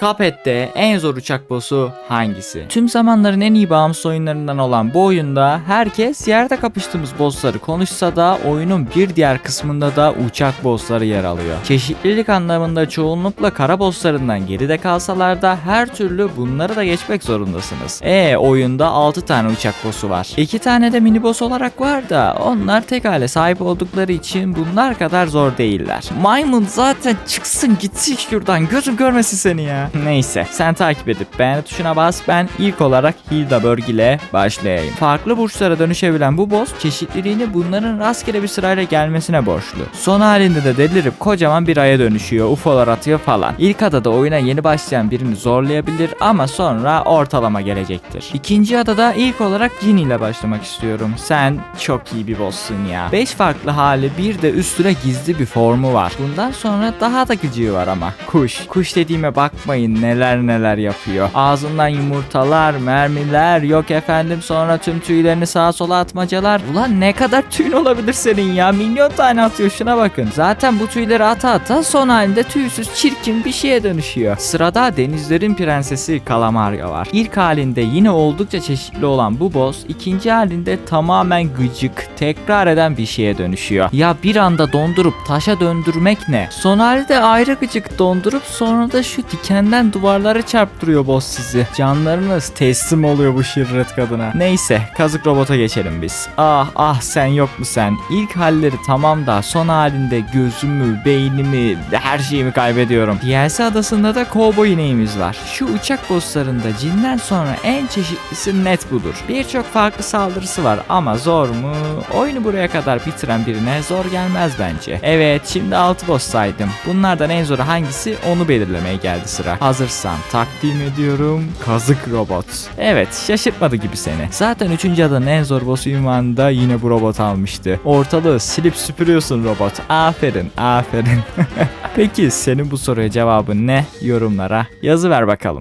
Cuphead'de en zor uçak boss'u hangisi? Tüm zamanların en iyi bağımsız oyunlarından olan bu oyunda herkes yerde kapıştığımız boss'ları konuşsa da oyunun bir diğer kısmında da uçak boss'ları yer alıyor. Çeşitlilik anlamında çoğunlukla kara boss'larından geride kalsalar da her türlü bunları da geçmek zorundasınız. E oyunda 6 tane uçak boss'u var. 2 tane de mini boss olarak var da onlar tek hale sahip oldukları için bunlar kadar zor değiller. Maymun zaten çıksın gitsin şuradan gözüm görmesin seni ya. Neyse sen takip edip beğen tuşuna bas ben ilk olarak Hildeberg ile başlayayım. Farklı burçlara dönüşebilen bu boss çeşitliliğini bunların rastgele bir sırayla gelmesine borçlu. Son halinde de delirip kocaman bir aya dönüşüyor, ufolar atıyor falan. İlk adada oyuna yeni başlayan birini zorlayabilir ama sonra ortalama gelecektir. İkinci adada ilk olarak Ginny ile başlamak istiyorum. Sen çok iyi bir boss'sun ya. 5 farklı hali bir de üstüne gizli bir formu var. Bundan sonra daha da gıcığı var ama. Kuş. Kuş dediğime bakmayın neler neler yapıyor. Ağzından yumurtalar, mermiler, yok efendim sonra tüm tüylerini sağa sola atmacalar. Ulan ne kadar tüyün olabilir senin ya? Milyon tane atıyor şuna bakın. Zaten bu tüyleri ata ata son halinde tüysüz çirkin bir şeye dönüşüyor. Sırada denizlerin prensesi Calamari var. İlk halinde yine oldukça çeşitli olan bu boss ikinci halinde tamamen gıcık, tekrar eden bir şeye dönüşüyor. Ya bir anda dondurup taşa döndürmek ne? Son halde ayrı gıcık dondurup sonra da şu dikenden duvarlara çarptırıyor boss sizi. Canlarınız teslim oluyor bu şirret kadına. Neyse kazık robota geçelim biz. Ah ah sen yok mu sen? İlk halleri tamam da son halinde gözümü, beynimi, her şeyimi kaybediyorum. DLC adasında da kovboy ineğimiz var. Şu uçak bosslarında cinden sonra en çeşitlisi net budur. Birçok farklı saldırısı var ama zor mu? Oyunu buraya kadar bitiren birine zor gelmez bence. Evet şimdi 6 boss saydım. Bunlardan en zoru hangisi onu belirlemeye geldi sıra. Hazırsan takdim ediyorum. Kazık robot. Evet şaşırtmadı gibi seni. Zaten 3. adanın en zor boss ünvanında yine bu robot almıştı. Ortalığı silip süpürüyorsun robot. Aferin aferin. Peki senin bu soruya cevabın ne? Yorumlara yazı ver bakalım.